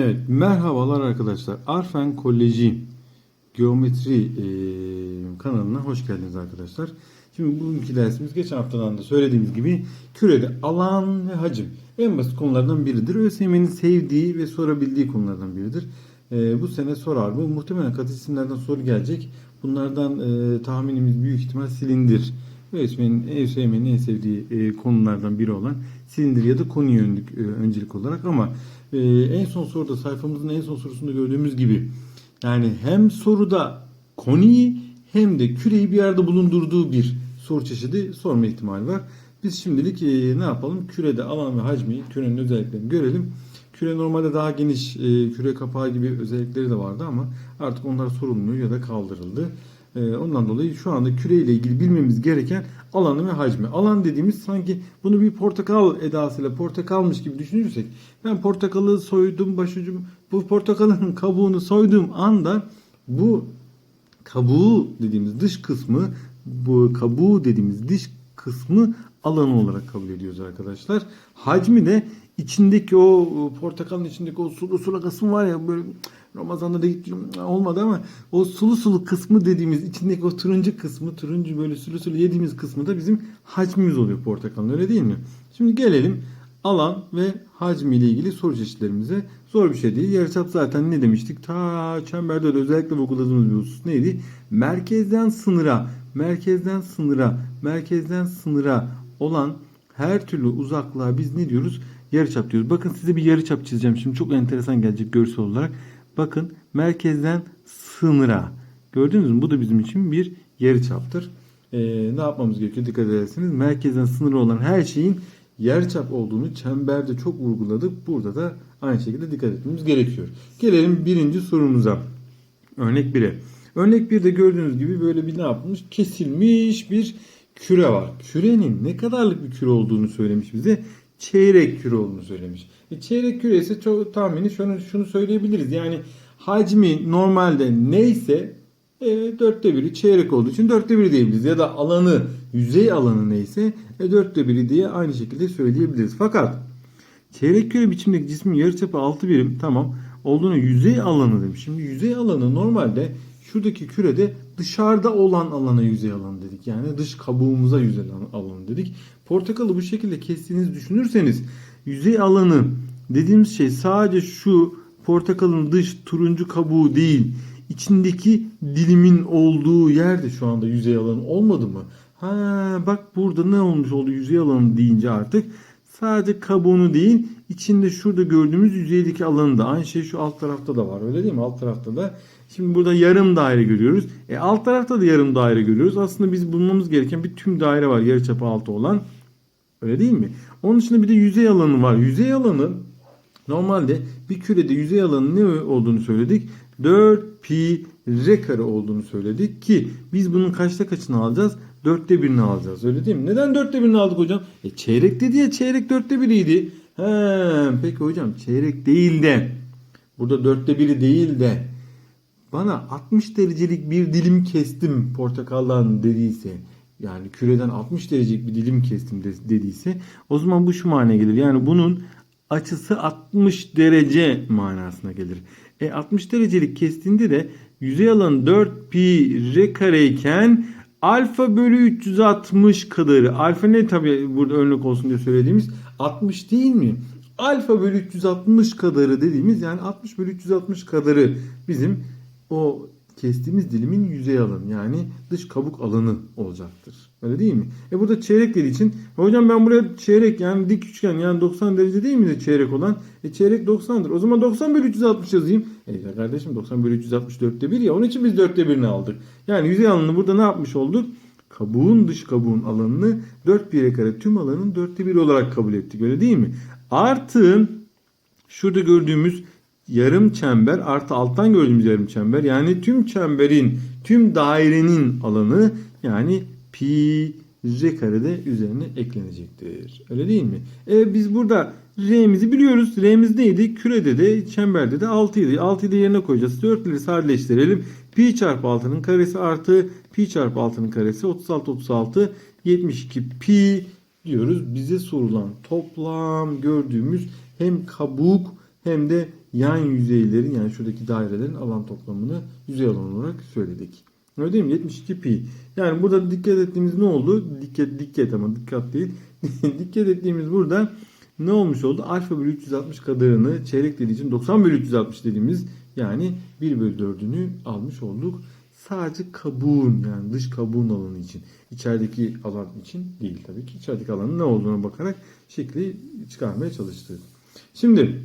Evet, merhabalar arkadaşlar. Arfen Koleji Geometri e, kanalına hoş geldiniz arkadaşlar. Şimdi bugünkü dersimiz geçen haftadan da söylediğimiz gibi kürede alan ve hacim en basit konulardan biridir. ÖSYM'nin sevdiği ve sorabildiği konulardan biridir. E, bu sene sorar bu. Muhtemelen katı isimlerden soru gelecek. Bunlardan e, tahminimiz büyük ihtimal silindir. ÖSYM'nin ÖSYM'nin en sevdiği e, konulardan biri olan silindir ya da konu yönlük e, öncelik olarak ama e, en son soruda sayfamızın en son sorusunda gördüğümüz gibi yani hem soruda konuyu hem de küreyi bir yerde bulundurduğu bir soru çeşidi sorma ihtimali var. Biz şimdilik e, ne yapalım? Kürede alan ve hacmi, kürenin özelliklerini görelim. Küre normalde daha geniş e, küre kapağı gibi özellikleri de vardı ama artık onlar sorulmuyor ya da kaldırıldı. E, ondan dolayı şu anda küre ile ilgili bilmemiz gereken alanı ve hacmi. Alan dediğimiz sanki bunu bir portakal edasıyla portakalmış gibi düşünürsek ben portakalı soydum başucum bu portakalın kabuğunu soyduğum anda bu kabuğu dediğimiz dış kısmı bu kabuğu dediğimiz dış kısmı alanı olarak kabul ediyoruz arkadaşlar. Hacmi de içindeki o portakalın içindeki o sulu sulu kısmı var ya böyle Ramazan'da da gittim olmadı ama o sulu sulu kısmı dediğimiz içindeki o turuncu kısmı turuncu böyle sulu sulu yediğimiz kısmı da bizim hacmimiz oluyor portakalın öyle değil mi? Şimdi gelelim alan ve hacmi ile ilgili soru çeşitlerimize. Zor bir şey değil. Yarıçap zaten ne demiştik? Ta çemberde de özellikle vurguladığımız bir husus neydi? Merkezden sınıra, merkezden sınıra, merkezden sınıra olan her türlü uzaklığa biz ne diyoruz? Yarıçap diyoruz. Bakın size bir yarıçap çizeceğim. Şimdi çok enteresan gelecek görsel olarak. Bakın merkezden sınıra. Gördünüz mü? Bu da bizim için bir yarıçaptır. Ee, ne yapmamız gerekiyor? Dikkat ederseniz merkezden sınırı olan her şeyin yarıçap olduğunu çemberde çok vurguladık. Burada da aynı şekilde dikkat etmemiz gerekiyor. Gelelim birinci sorumuza. Örnek 1'e. Örnek 1'de gördüğünüz gibi böyle bir ne yapılmış? Kesilmiş bir küre var. Kürenin ne kadarlık bir küre olduğunu söylemiş bize. Çeyrek küre olduğunu söylemiş. E, çeyrek küre ise çok tahmini şunu, şunu söyleyebiliriz. Yani hacmi normalde neyse e, dörtte biri çeyrek olduğu için dörtte biri diyebiliriz. Ya da alanı, yüzey alanı neyse e, dörtte biri diye aynı şekilde söyleyebiliriz. Fakat çeyrek küre biçimdeki cismin yarıçapı 6 birim tamam olduğunu yüzey alanı demiş. Şimdi yüzey alanı normalde şuradaki kürede dışarıda olan alana yüzey alanı dedik. Yani dış kabuğumuza yüzey alanı dedik. Portakalı bu şekilde kestiğinizi düşünürseniz yüzey alanı dediğimiz şey sadece şu portakalın dış turuncu kabuğu değil içindeki dilimin olduğu yerde şu anda yüzey alanı olmadı mı? Ha bak burada ne olmuş oldu yüzey alanı deyince artık sadece kabuğunu değil içinde şurada gördüğümüz yüzeydeki alanı da aynı şey şu alt tarafta da var öyle değil mi? Alt tarafta da şimdi burada yarım daire görüyoruz. E alt tarafta da yarım daire görüyoruz. Aslında biz bulmamız gereken bir tüm daire var yarıçapı altı olan. Öyle değil mi? Onun dışında bir de yüzey alanı var. Yüzey alanı normalde bir kürede yüzey alanı ne olduğunu söyledik? 4 pi r kare olduğunu söyledik ki biz bunun kaçta kaçını alacağız? Dörtte birini alacağız öyle değil mi? Neden dörtte birini aldık hocam? E çeyrek dedi ya çeyrek dörtte biriydi. He, peki hocam çeyrek değil de burada dörtte biri değil de bana 60 derecelik bir dilim kestim portakaldan dediyse yani küreden 60 derecelik bir dilim kestim dediyse o zaman bu şu manaya gelir. Yani bunun açısı 60 derece manasına gelir. E 60 derecelik kestiğinde de yüzey alanı 4 pi r kareyken alfa bölü 360 kadarı. Alfa ne tabi burada örnek olsun diye söylediğimiz 60 değil mi? Alfa bölü 360 kadarı dediğimiz yani 60 bölü 360 kadarı bizim o kestiğimiz dilimin yüzey alanı yani dış kabuk alanı olacaktır. Öyle değil mi? E burada çeyrek dediği için hocam ben buraya çeyrek yani dik üçgen yani 90 derece değil mi çeyrek olan? E çeyrek 90'dır. O zaman 90 bölü 360 yazayım. E kardeşim 90 bölü 360 dörtte bir ya onun için biz dörtte birini aldık. Yani yüzey alanını burada ne yapmış olduk? Kabuğun dış kabuğun alanını 4 pire kare tüm alanın dörtte bir olarak kabul ettik. Öyle değil mi? Artı şurada gördüğümüz yarım çember artı alttan gördüğümüz yarım çember yani tüm çemberin tüm dairenin alanı yani pi r karede üzerine eklenecektir. Öyle değil mi? E biz burada r'mizi biliyoruz. R'miz neydi? Kürede de çemberde de 6 idi. 6'yı da yerine koyacağız. 4'leri sadeleştirelim. Pi çarpı 6'nın karesi artı pi çarpı 6'nın karesi 36 36 72 pi diyoruz. Bize sorulan toplam gördüğümüz hem kabuk hem de yan yüzeylerin yani şuradaki dairelerin alan toplamını yüzey alan olarak söyledik. Öyle değil mi? 72 pi. Yani burada dikkat ettiğimiz ne oldu? Dikkat dikkat ama dikkat değil. dikkat ettiğimiz burada ne olmuş oldu? Alfa bölü 360 kadarını çeyrek dediği için 90 bölü 360 dediğimiz yani 1 bölü 4'ünü almış olduk. Sadece kabuğun yani dış kabuğun alanı için. içerideki alan için değil tabii ki. İçerideki alanın ne olduğuna bakarak şekli çıkarmaya çalıştık. Şimdi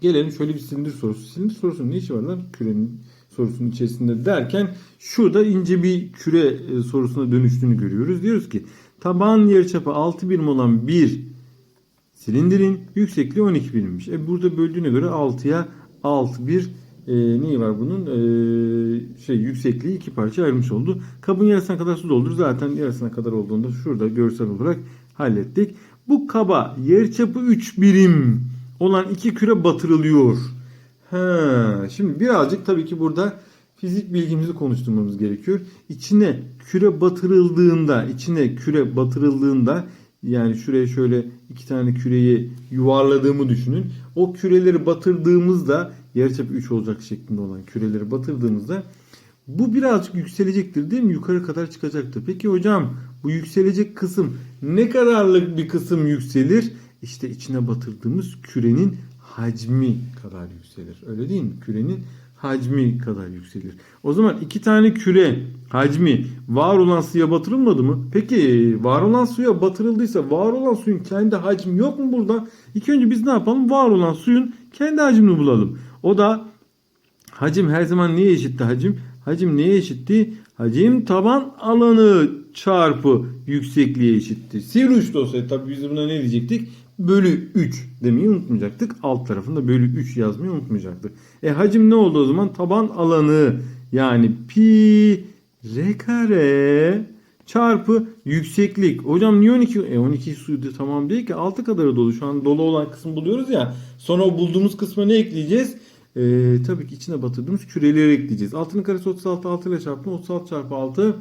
gelelim şöyle bir silindir sorusu. Silindir sorusunun ne işi var lan kürenin sorusunun içerisinde derken şurada ince bir küre e, sorusuna dönüştüğünü görüyoruz. Diyoruz ki taban yarıçapı 6 birim olan bir silindirin yüksekliği 12 birimmiş. E burada böldüğüne göre 6'ya 6 bir e, neyi var bunun? E, şey yüksekliği iki parça ayırmış oldu. Kabın yarısına kadar su doldur. Zaten yarısına kadar olduğunda şurada görsel olarak hallettik. Bu kaba yarıçapı 3 birim olan iki küre batırılıyor. Ha, şimdi birazcık tabii ki burada fizik bilgimizi konuşturmamız gerekiyor. İçine küre batırıldığında, içine küre batırıldığında yani şuraya şöyle iki tane küreyi yuvarladığımı düşünün. O küreleri batırdığımızda yarıçapı 3 olacak şeklinde olan küreleri batırdığımızda bu birazcık yükselecektir değil mi? Yukarı kadar çıkacaktır. Peki hocam bu yükselecek kısım ne kadarlık bir kısım yükselir? İşte içine batırdığımız kürenin hacmi kadar yükselir. Öyle değil mi? Kürenin hacmi kadar yükselir. O zaman iki tane küre hacmi var olan suya batırılmadı mı? Peki var olan suya batırıldıysa var olan suyun kendi hacmi yok mu burada? İlk önce biz ne yapalım? Var olan suyun kendi hacmini bulalım. O da hacim her zaman neye eşitti hacim? Hacim neye eşitti? Hacim taban alanı çarpı yüksekliğe eşitti. Sivri uçlu olsaydı tabii biz buna ne diyecektik? Bölü 3 demeyi unutmayacaktık. Alt tarafında bölü 3 yazmayı unutmayacaktık. E hacim ne oldu o zaman? Taban alanı yani pi r kare çarpı yükseklik. Hocam niye 12? E 12 suydu tamam değil ki 6 kadarı dolu. Şu an dolu olan kısmı buluyoruz ya. Sonra o bulduğumuz kısma ne ekleyeceğiz? Ee, tabii ki içine batırdığımız küreleri ekleyeceğiz. 6'nın karesi 36 6 ile çarptım. 36 çarpı 6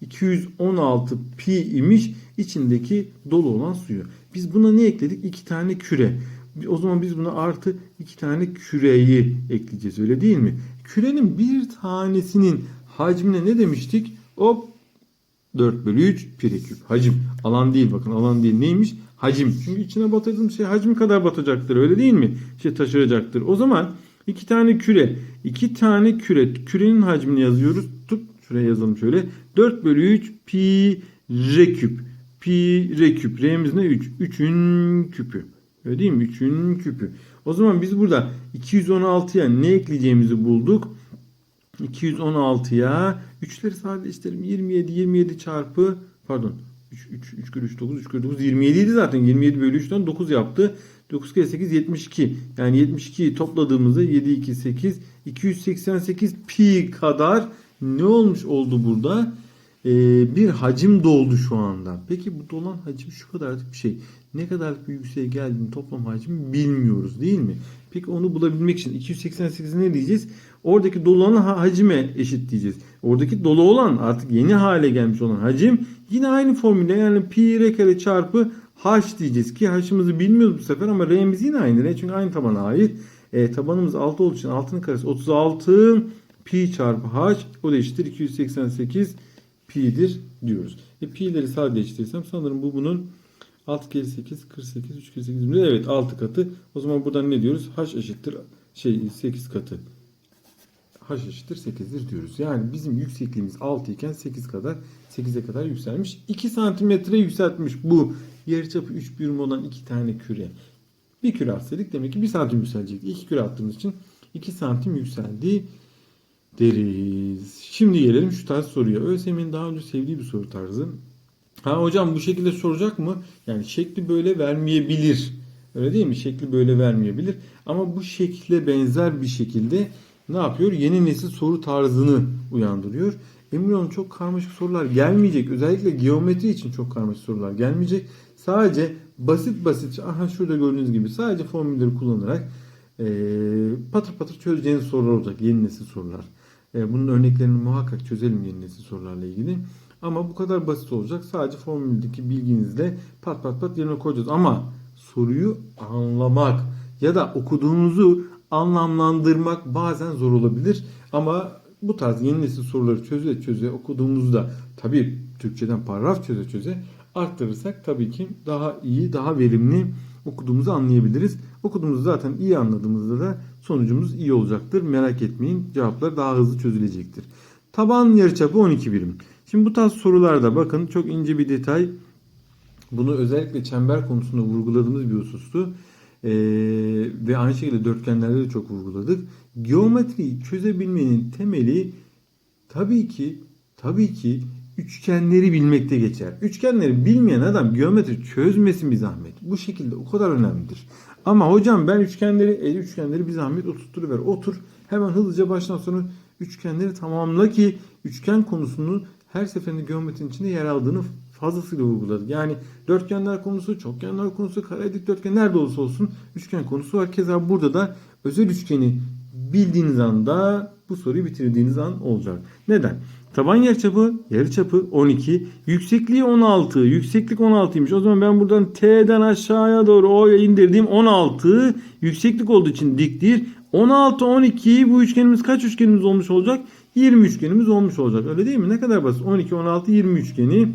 216 pi imiş içindeki dolu olan suyu. Biz buna ne ekledik? 2 tane küre. O zaman biz buna artı 2 tane küreyi ekleyeceğiz öyle değil mi? Kürenin bir tanesinin hacmine ne demiştik? Hop 4 bölü 3 pi küp. Hacim. Alan değil bakın alan değil. Neymiş? Hacim. Çünkü içine batırdığım şey hacmi kadar batacaktır öyle değil mi? Şey taşıracaktır. O zaman iki tane küre. iki tane küre. Kürenin hacmini yazıyoruz. Tut şuraya yazalım şöyle. 4 bölü 3 pi r küp. Pi r küp. R'miz ne? 3. 3'ün küpü. Öyle değil mi? 3'ün küpü. O zaman biz burada 216'ya ne ekleyeceğimizi bulduk. 216'ya 3'leri sadeleştirelim. 27 27 çarpı pardon 3 3 3 kere 3 9 3 kere 9 27 idi zaten. 27 bölü 3'ten 9 yaptı. 9 kere 8 72. Yani 72'yi topladığımızda 7 2 8 288 pi kadar ne olmuş oldu burada? Ee, bir hacim doldu şu anda. Peki bu dolan hacim şu kadarlık bir şey. Ne kadarlık bir yükseğe geldiğini toplam hacmi bilmiyoruz değil mi? Peki onu bulabilmek için 288'e ne diyeceğiz? Oradaki dolu olan hacime eşit diyeceğiz. Oradaki dolu olan artık yeni hale gelmiş olan hacim yine aynı formülle yani pi r kare çarpı h diyeceğiz ki h'ımızı bilmiyoruz bu sefer ama r'miz yine aynı. Ne? Çünkü aynı tabana ait. E, tabanımız 6 olduğu için 6'nın karesi 36 pi çarpı h o da eşittir 288 pi'dir diyoruz. E, pi'leri sadeleştirirsem sanırım bu bunun 6 kere 8 48 3 kere 8 20. Evet 6 katı. O zaman buradan ne diyoruz? H eşittir şey 8 katı. H eşittir 8'dir diyoruz. Yani bizim yüksekliğimiz 6 iken 8 kadar 8'e kadar yükselmiş. 2 santimetre yükseltmiş bu yarıçapı 3 birim olan 2 tane küre. Bir küre atsaydık demek ki 1 santim yükselecekti. 2 küre attığımız için 2 santim yükseldi deriz. Şimdi gelelim şu tarz soruya. ÖSYM'nin daha önce sevdiği bir soru tarzı. Ha hocam bu şekilde soracak mı? Yani şekli böyle vermeyebilir. Öyle değil mi? Şekli böyle vermeyebilir. Ama bu şekle benzer bir şekilde ne yapıyor? Yeni nesil soru tarzını uyandırıyor. Emin olun çok karmaşık sorular gelmeyecek. Özellikle geometri için çok karmaşık sorular gelmeyecek. Sadece basit basit, aha şurada gördüğünüz gibi sadece formülleri kullanarak e, patır patır çözeceğiniz sorular olacak. Yeni nesil sorular. E, bunun örneklerini muhakkak çözelim yeni nesil sorularla ilgili. Ama bu kadar basit olacak. Sadece formüldeki bilginizle pat pat pat yerine koyacağız. Ama soruyu anlamak ya da okuduğunuzu anlamlandırmak bazen zor olabilir. Ama bu tarz yeni nesil soruları çöze çöze okuduğumuzda tabii Türkçeden paragraf çöze çöze arttırırsak tabii ki daha iyi, daha verimli okuduğumuzu anlayabiliriz. Okuduğumuzu zaten iyi anladığımızda da sonucumuz iyi olacaktır. Merak etmeyin cevaplar daha hızlı çözülecektir. Taban yarıçapı 12 birim. Şimdi bu tarz sorularda bakın çok ince bir detay. Bunu özellikle çember konusunda vurguladığımız bir husustu. Ee, ve aynı şekilde dörtgenlerde de çok vurguladık. Geometriyi çözebilmenin temeli tabii ki tabii ki üçgenleri bilmekte geçer. Üçgenleri bilmeyen adam geometri çözmesin bir zahmet. Bu şekilde o kadar önemlidir. Ama hocam ben üçgenleri, el üçgenleri bir zahmet oturtturuver. Otur hemen hızlıca baştan sona üçgenleri tamamla ki üçgen konusunun her seferinde geometrinin içinde yer aldığını fazlasıyla vurguladık. Yani dörtgenler konusu, çokgenler konusu, kare dikdörtgen nerede olursa olsun üçgen konusu var. Keza burada da özel üçgeni bildiğiniz anda bu soruyu bitirdiğiniz an olacak. Neden? Taban yarıçapı, yarıçapı 12, yüksekliği 16. Yükseklik 16'ymış. O zaman ben buradan T'den aşağıya doğru O'ya indirdiğim 16 yükseklik olduğu için diktir. 16 12 bu üçgenimiz kaç üçgenimiz olmuş olacak? 20 üçgenimiz olmuş olacak. Öyle değil mi? Ne kadar basit. 12 16 20 üçgeni.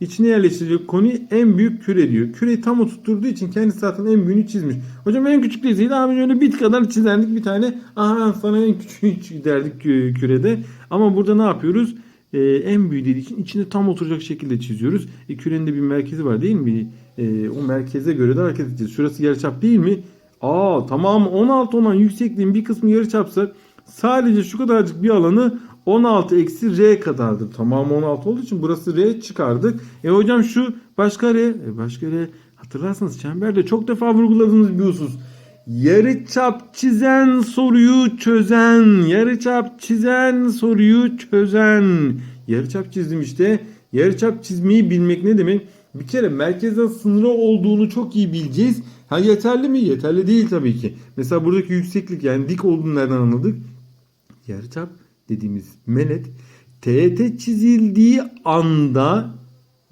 İçine yerleştirecek konu en büyük küre diyor. Küreyi tam oturtturduğu için kendisi zaten en büyüğünü çizmiş. Hocam en küçük deseydi abi şöyle bit kadar çizerdik bir tane. Aha sana en küçüğü derdik kü- kürede. Ama burada ne yapıyoruz? Ee, en büyüğü için içine tam oturacak şekilde çiziyoruz. E, kürenin de bir merkezi var değil mi? E, o merkeze göre de hareket edeceğiz. Şurası yarıçap değil mi? Aa tamam 16 olan yüksekliğin bir kısmı yarıçapsa sadece şu kadarcık bir alanı 16 eksi r kadardır. Tamam 16 olduğu için burası r çıkardık. E hocam şu başka r. E başka r hatırlarsanız çemberde çok defa vurguladığımız bir husus. Yarıçap çizen soruyu çözen. Yarıçap çizen soruyu çözen. Yarıçap çizdim işte. Yarıçap çizmeyi bilmek ne demek? Bir kere merkezden sınırı olduğunu çok iyi bileceğiz. Ha yeterli mi? Yeterli değil tabii ki. Mesela buradaki yükseklik yani dik olduğunu nereden anladık? Yarıçap dediğimiz menet teğet çizildiği anda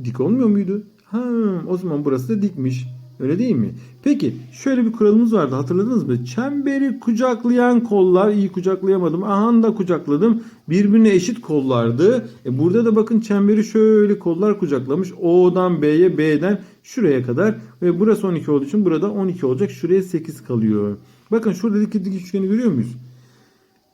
dik olmuyor muydu? Ha, o zaman burası da dikmiş. Öyle değil mi? Peki şöyle bir kuralımız vardı hatırladınız mı? Çemberi kucaklayan kollar iyi kucaklayamadım. Aha da kucakladım. Birbirine eşit kollardı. E burada da bakın çemberi şöyle kollar kucaklamış. O'dan B'ye B'den şuraya kadar. Ve burası 12 olduğu için burada 12 olacak. Şuraya 8 kalıyor. Bakın şuradaki dik üçgeni görüyor muyuz?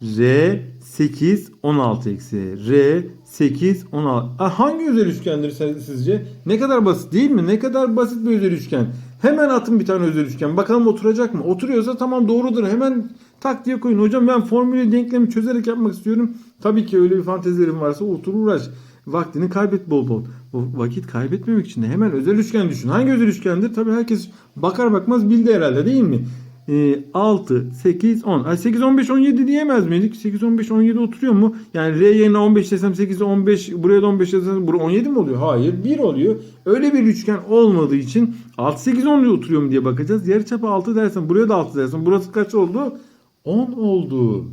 R 8 16 eksi R 8 16. Ah, hangi özel üçgendir sizce? Ne kadar basit değil mi? Ne kadar basit bir özel üçgen. Hemen atın bir tane özel üçgen. Bakalım oturacak mı? Oturuyorsa tamam doğrudur. Hemen tak diye koyun. Hocam ben formülü denklemi çözerek yapmak istiyorum. Tabii ki öyle bir fantezilerin varsa otur uğraş. Vaktini kaybet bol bol. Bu vakit kaybetmemek için de hemen özel üçgen düşün. Hangi özel üçgendir? Tabii herkes bakar bakmaz bildi herhalde değil mi? Ee, 6, 8, 10. Ay 8, 15, 17 diyemez miydik? 8, 15, 17 oturuyor mu? Yani R yerine 15 desem 8, 15 buraya da 15 desem buraya 17 mi oluyor? Hayır 1 oluyor. Öyle bir üçgen olmadığı için 6, 8, 10 oturuyor mu diye bakacağız. Yarıçapı 6 dersen buraya da 6 dersen burası kaç oldu? 10 oldu.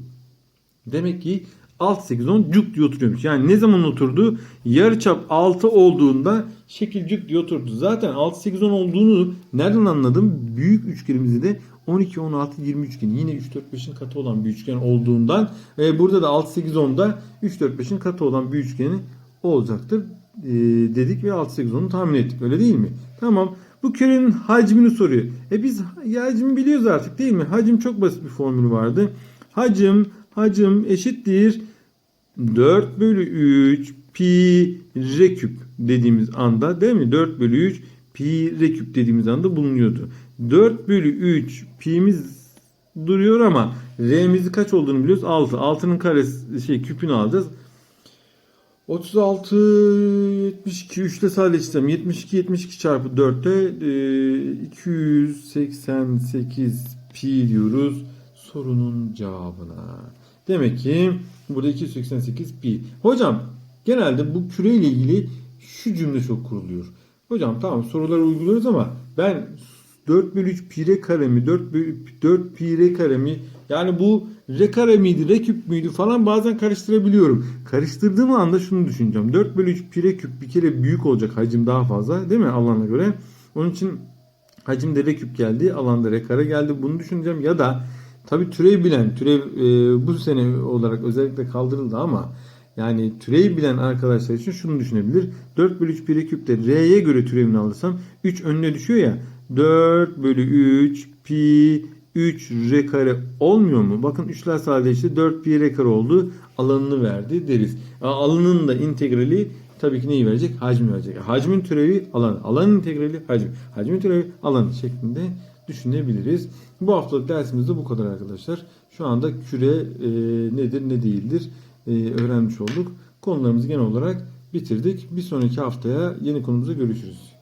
Demek ki 6 8 10 cuk diye oturuyormuş. Yani ne zaman oturdu? Yarıçap 6 olduğunda şekil cuk diye oturdu. Zaten 6 8 10 olduğunu nereden anladım? Büyük üçgenimizde de 12 16 20 üçgeni. Yine 3 4 5'in katı olan bir üçgen olduğundan e, burada da 6 8 10'da 3 4 5'in katı olan bir üçgeni olacaktır e, dedik ve 6 8 10'u tahmin ettik. Öyle değil mi? Tamam. Bu kürenin hacmini soruyor. E biz hacmi biliyoruz artık değil mi? Hacim çok basit bir formülü vardı. Hacim hacim eşittir 4 bölü 3 pi r küp dediğimiz anda değil mi? 4 bölü 3 pi r küp dediğimiz anda bulunuyordu. 4 bölü 3 pi'miz duruyor ama r'mizi kaç olduğunu biliyoruz. 6. 6'nın karesi şey küpünü alacağız. 36 72 3 ile sadeleştireceğim. 72 72 çarpı 4'te e, 288 pi diyoruz sorunun cevabına. Demek ki burada 288 pi. Hocam genelde bu küre ile ilgili şu cümle çok kuruluyor. Hocam tamam soruları uyguluyoruz ama ben 4 bölü 3 pi r kare mi 4 bölü 4 pi r kare mi yani bu r kare miydi r küp müydü falan bazen karıştırabiliyorum. Karıştırdığım anda şunu düşüneceğim. 4 bölü 3 pi r küp bir kere büyük olacak hacim daha fazla değil mi alana göre. Onun için hacimde r küp geldi alanda r kare geldi bunu düşüneceğim ya da Tabii türev bilen, türev e, bu sene olarak özellikle kaldırıldı ama yani türev bilen arkadaşlar için şunu düşünebilir. 4 bölü 3 pi küpte r'ye göre türevini alırsam 3 önüne düşüyor ya. 4 bölü 3 pi 3 r kare olmuyor mu? Bakın 3'ler sadeleşti. 4 pi r kare oldu. Alanını verdi deriz. Alanın da integrali tabii ki neyi verecek? Hacmi verecek. Hacmin türevi alan. Alanın integrali hacim. Hacmin türevi alan şeklinde düşünebiliriz. Bu haftalık dersimiz de bu kadar arkadaşlar. Şu anda küre e, nedir ne değildir öğrenmiş olduk. Konularımızı genel olarak bitirdik. Bir sonraki haftaya yeni konumuzda görüşürüz.